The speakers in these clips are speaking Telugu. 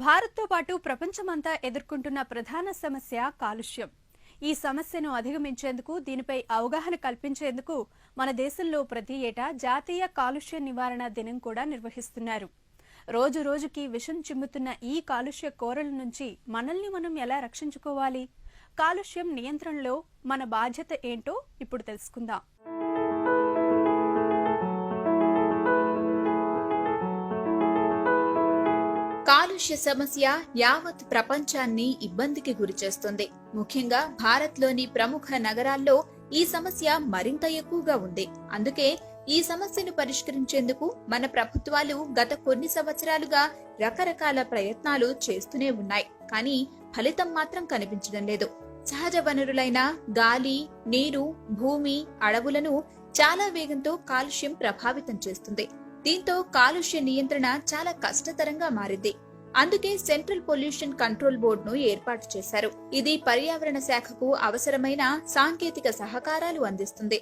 భారత్తో పాటు ప్రపంచమంతా ఎదుర్కొంటున్న ప్రధాన సమస్య కాలుష్యం. ఈ సమస్యను అధిగమించేందుకు దీనిపై అవగాహన కల్పించేందుకు మన దేశంలో ప్రతి ఏటా జాతీయ కాలుష్య నివారణ దినం కూడా నిర్వహిస్తున్నారు. రోజు రోజుకి విషం చిమ్ముతున్న ఈ కాలుష్య కోరల నుంచి మనల్ని మనం ఎలా రక్షించుకోవాలి? కాలుష్యం నియంత్రణలో మన బాధ్యత ఏంటో ఇప్పుడు తెలుసుకుందాం. కాలుష్య సమస్య యావత్ ప్రపంచాన్ని ఇబ్బందికి గురిచేస్తుంది ముఖ్యంగా భారత్లోని ప్రముఖ నగరాల్లో ఈ సమస్య మరింత ఎక్కువగా ఉంది. అందుకే ఈ సమస్యను పరిష్కరించేందుకు మన ప్రభుత్వాలు గత కొన్ని సంవత్సరాలుగా రకరకాల ప్రయత్నాలు చేస్తూనే ఉన్నాయి. కానీ ఫలితం మాత్రం కనిపించడం లేదు. సహజ వనరులైన గాలి నీరు భూమి అడవులను చాలా వేగంతో కాలుష్యం ప్రభావితం చేస్తుంది. దీంతో కాలుష్య నియంత్రణ చాలా కష్టతరంగా మారింది. అందుకే సెంట్రల్ పొల్యూషన్ కంట్రోల్ బోర్డును ఏర్పాటు చేశారు. ఇది పర్యావరణ శాఖకు అవసరమైన సాంకేతిక సహకారాలు అందిస్తుంది.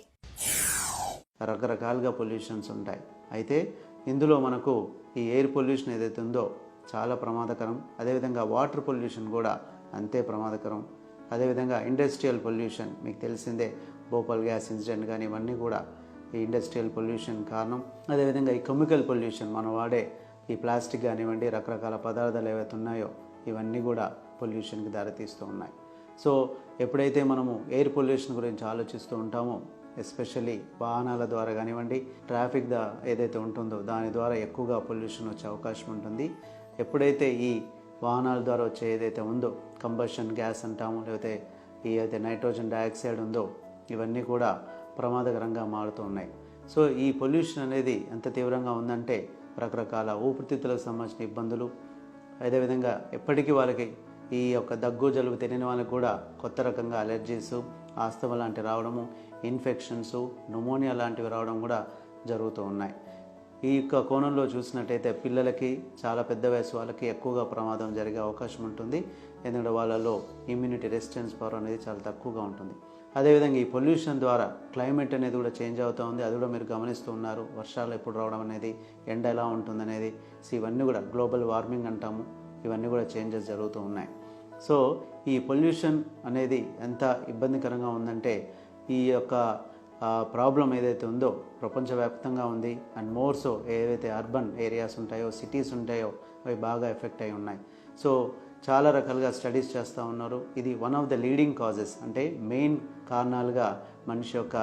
రకరకాలుగా పొల్యూషన్స్ ఉంటాయి. అయితే ఇందులో మనకు ఈ ఎయిర్ పొల్యూషన్ ఏదైతే ఉందో చాలా ప్రమాదకరం. అదేవిధంగా వాటర్ పొల్యూషన్ కూడా అంతే ప్రమాదకరం. అదేవిధంగా ఇండస్ట్రియల్ పొల్యూషన్ మీకు తెలిసిందే భోపాల్ గ్యాస్ ఇన్సిడెంట్ కానీ ఇవన్నీ కూడా ఈ ఇండస్ట్రియల్ పొల్యూషన్ కారణం. అదేవిధంగా ఈ కెమికల్ పొల్యూషన్ మనం వాడే ఈ ప్లాస్టిక్ కానివ్వండి రకరకాల పదార్థాలు ఏవైతే ఉన్నాయో ఇవన్నీ కూడా పొల్యూషన్కి దారితీస్తూ ఉన్నాయి. సో ఎప్పుడైతే మనము ఎయిర్ పొల్యూషన్ గురించి ఆలోచిస్తూ ఉంటామో ఎస్పెషల్లీ వాహనాల ద్వారా కానివ్వండి ట్రాఫిక్ దా ఏదైతే ఉంటుందో దాని ద్వారా ఎక్కువగా పొల్యూషన్ వచ్చే అవకాశం ఉంటుంది. ఎప్పుడైతే ఈ వాహనాల ద్వారా వచ్చే ఏదైతే ఉందో కంబషన్ గ్యాస్ అంటాము లేకపోతే ఈ అయితే నైట్రోజన్ డయాక్సైడ్ ఉందో ఇవన్నీ కూడా ప్రమాదకరంగా మారుతూ ఉన్నాయి. సో ఈ పొల్యూషన్ అనేది ఎంత తీవ్రంగా ఉందంటే రకరకాల ఊపిరితిత్తులకు సంబంధించిన ఇబ్బందులు. అదేవిధంగా ఎప్పటికీ వాళ్ళకి ఈ యొక్క దగ్గు జలుబు తెలియని వాళ్ళకి కూడా కొత్త రకంగా అలర్జీస్ ఆస్తమ లాంటివి రావడము ఇన్ఫెక్షన్స్ న్యూమోనియా లాంటివి రావడం కూడా జరుగుతూ ఉన్నాయి. ఈ యొక్క కోణంలో చూసినట్టయితే పిల్లలకి చాలా పెద్ద వయసు వాళ్ళకి ఎక్కువగా ప్రమాదం జరిగే అవకాశం ఉంటుంది. ఎందుకంటే వాళ్ళలో ఇమ్యూనిటీ రెసిస్టెన్స్ పవర్ అనేది చాలా తక్కువగా ఉంటుంది. అదేవిధంగా ఈ పొల్యూషన్ ద్వారా క్లైమేట్ అనేది కూడా చేంజ్ అవుతూ ఉంది. అది కూడా మీరు గమనిస్తూ ఉన్నారు. వర్షాలు ఎప్పుడు రావడం అనేది ఎండ ఎలా ఉంటుందనేది సో ఇవన్నీ కూడా గ్లోబల్ వార్మింగ్ అంటాము. ఇవన్నీ కూడా చేంజెస్ జరుగుతూ ఉన్నాయి. సో ఈ పొల్యూషన్ అనేది ఎంత ఇబ్బందికరంగా ఉందంటే ఈ యొక్క ప్రాబ్లం ఏదైతే ఉందో ప్రపంచవ్యాప్తంగా ఉంది. అండ్ మోర్ సో ఏవైతే అర్బన్ ఏరియాస్ ఉంటాయో సిటీస్ ఉంటాయో అవి బాగా ఎఫెక్ట్ అయి ఉన్నాయి. సో చాలా రకాలుగా స్టడీస్ చేస్తూ ఉన్నారు. ఇది one of the leading causes అంటే మెయిన్ కారణాలుగా మనిషి యొక్క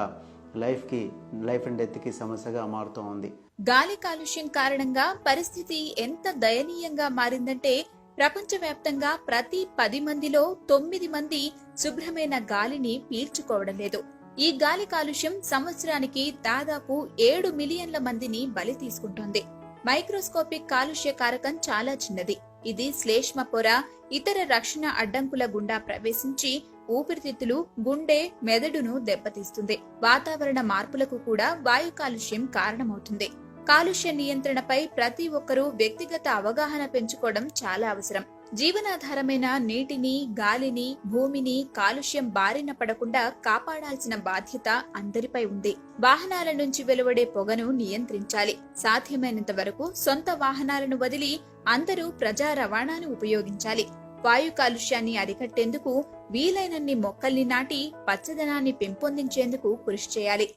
లైఫ్కి లైఫ్ అండ్ డెత్కి సమస్యగా మారుతూ ఉంది. గాలి కాలుష్యం కారణంగా పరిస్థితి ఎంత దయనీయంగా మారిందంటే ప్రపంచవ్యాప్తంగా ప్రతి పది మందిలో తొమ్మిది మంది శుభ్రమైన గాలిని పీల్చుకోవడం లేదు. ఈ గాలి కాలుష్యం సంవత్సరానికి దాదాపు ఏడు మిలియన్ల మందిని బలి తీసుకుంటోంది. మైక్రోస్కోపిక్ కాలుష్య కారకం చాలా చిన్నది. ఇది శ్లేష్మ పొర ఇతర రక్షణ అడ్డంకుల గుండా ప్రవేశించి ఊపిరితిత్తులు గుండె మెదడును దెబ్బతీస్తుంది. వాతావరణ మార్పులకు కూడా వాయు కాలుష్యం కారణమవుతుంది. కాలుష్య నియంత్రణపై ప్రతి ఒక్కరూ వ్యక్తిగత అవగాహన పెంచుకోవడం చాలా అవసరం. జీవనాధారమైన నీటిని గాలిని భూమిని కాలుష్యం బారిన పడకుండా కాపాడాల్సిన బాధ్యత అందరిపై ఉంది. వాహనాల నుంచి వెలువడే పొగను నియంత్రించాలి. సాధ్యమైనంత వరకు సొంత వాహనాలను వదిలి అందరూ ప్రజా రవాణాను ఉపయోగించాలి. వాయు కాలుష్యాన్ని అరికట్టేందుకు వీలైనన్ని మొక్కల్ని నాటి పచ్చదనాన్ని పెంపొందించేందుకు కృషి చేయాలి.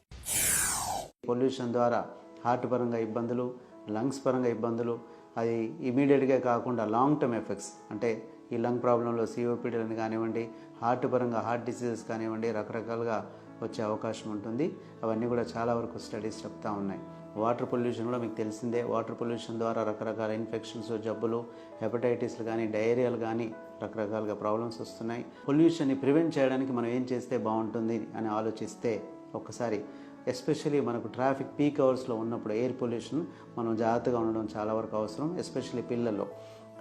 పొల్యూషన్ ద్వారా హార్ట్ పరంగా ఇబ్బందులు లంగ్స్ పరంగా ఇబ్బందులు అది ఇమీడియట్గా కాకుండా లాంగ్ టర్మ్ ఎఫెక్ట్స్ అంటే ఈ లంగ్ ప్రాబ్లంలో సిఓపిడీలను కానివ్వండి హార్ట్ పరంగా హార్ట్ డిసీజెస్ కానివ్వండి రకరకాలుగా వచ్చే అవకాశం ఉంటుంది. అవన్నీ కూడా చాలా వరకు స్టడీస్ చెప్తా ఉన్నాయి. వాటర్ పొల్యూషన్ కూడా మీకు తెలిసిందే. వాటర్ పొల్యూషన్ ద్వారా రకరకాల ఇన్ఫెక్షన్స్ జబ్బులు హెపటైటిస్లు కానీ డయేరియాలు కానీ రకరకాలుగా ప్రాబ్లమ్స్ వస్తున్నాయి. పొల్యూషన్ని ప్రివెంట్ చేయడానికి మనం ఏం చేస్తే బాగుంటుంది అని ఆలోచిస్తే ఒక్కసారి ఎస్పెషలీ మనకు ట్రాఫిక్ పీక్ అవర్స్లో ఉన్నప్పుడు ఎయిర్ పొల్యూషన్ మనం జాగ్రత్తగా ఉండడం చాలా వరకు అవసరం ఎస్పెషల్లీ పిల్లల్లో.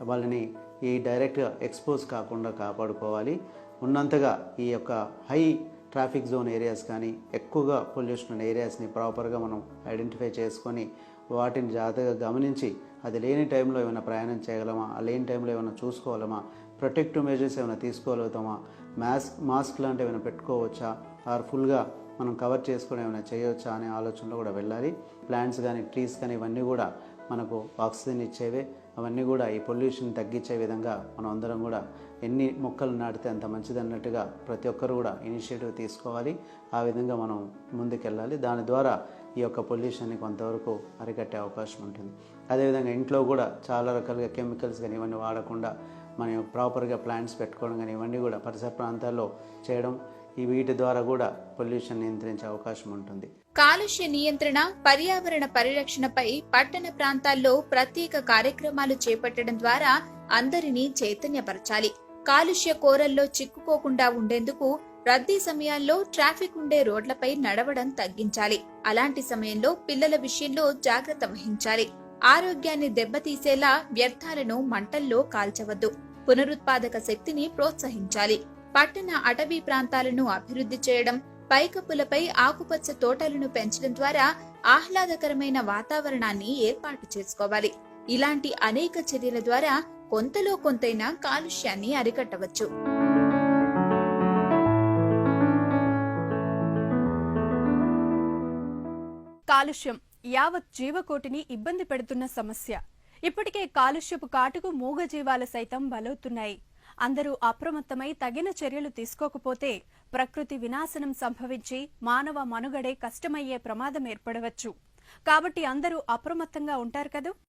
వాళ్ళని ఈ డైరెక్ట్గా ఎక్స్పోజ్ కాకుండా కాపాడుకోవాలి. ఉన్నంతగా ఈ యొక్క హై ట్రాఫిక్ జోన్ ఏరియాస్ కానీ ఎక్కువగా పొల్యూషన్ ఉన్న ఏరియాస్ని ప్రాపర్గా మనం ఐడెంటిఫై చేసుకొని వాటిని జాగ్రత్తగా గమనించి అది లేని టైంలో ఏమైనా ప్రయాణం చేయగలమా ఆ లేని టైంలో ఏమైనా చూసుకోగలమా ప్రొటెక్టివ్ మెజర్స్ ఏమైనా తీసుకోగలుగుతామా మాస్క్ మాస్క్ లాంటివి ఏమైనా పెట్టుకోవచ్చా? ఆర్ ఫుల్గా మనం కవర్ చేసుకుని ఏమైనా చేయవచ్చా అనే ఆలోచనలో కూడా వెళ్ళాలి. ప్లాంట్స్ కానీ ట్రీస్ కానీ ఇవన్నీ కూడా మనకు ఆక్సిజన్ ఇచ్చేవే. అవన్నీ కూడా ఈ పొల్యూషన్ తగ్గించే విధంగా మనం అందరం కూడా ఎన్ని మొక్కలు నాటితే అంత మంచిది అన్నట్టుగా ప్రతి ఒక్కరు కూడా ఇనిషియేటివ్ తీసుకోవాలి. ఆ విధంగా మనం ముందుకెళ్ళాలి. దాని ద్వారా ఈ యొక్క పొల్యూషన్ని కొంతవరకు అరికట్టే అవకాశం ఉంటుంది. అదేవిధంగా ఇంట్లో కూడా చాలా రకాలుగా కెమికల్స్ కానీ ఇవన్నీ వాడకుండా మనం ప్రాపర్గా ప్లాంట్స్ పెట్టుకోవడం కానీ ఇవన్నీ కూడా పరిసర ప్రాంతాల్లో చేయడం ఈ వీటి ద్వారా కూడా పొల్యూషన్ నియంత్రించే అవకాశం ఉంటుంది. కాలుష్య నియంత్రణ పర్యావరణ పరిరక్షణపై పట్టణ ప్రాంతాల్లో ప్రత్యేక కార్యక్రమాలు చేపట్టడం ద్వారా అందరినీ చైతన్యపరచాలి. కాలుష్య కోరల్లో చిక్కుకోకుండా ఉండేందుకు రద్దీ సమయాల్లో ట్రాఫిక్ ఉండే రోడ్లపై నడవడం తగ్గించాలి. అలాంటి సమయంలో పిల్లల విషయంలో జాగ్రత్త వహించాలి. ఆరోగ్యాన్ని దెబ్బతీసేలా వ్యర్థాలను మంటల్లో కాల్చవద్దు. పునరుత్పాదక శక్తిని ప్రోత్సహించాలి. పట్టణ అటవీ ప్రాంతాలను అభివృద్ధి చేయడం పైకప్పులపై ఆకుపచ్చ తోటలను పెంచడం ద్వారా ఆహ్లాదకరమైన వాతావరణాన్ని ఏర్పాటు చేసుకోవాలి. ఇలాంటి అనేక చర్యల ద్వారా కొంతలో కొంతైనా కాలుష్యాన్ని అరికట్టవచ్చు. కాలుష్యం యావత్ జీవకోటిని ఇబ్బంది పెడుతున్న సమస్య. ఇప్పటికే కాలుష్యపు కాటుకు మూగజీవాలు సైతం బలవుతున్నాయి. అందరూ అప్రమత్తమై తగిన చర్యలు తీసుకోకపోతే ప్రకృతి వినాశనం సంభవించి మానవ మనుగడే కష్టమయ్యే ప్రమాదం ఏర్పడవచ్చు. కాబట్టి అందరూ అప్రమత్తంగా ఉంటారు కదూ?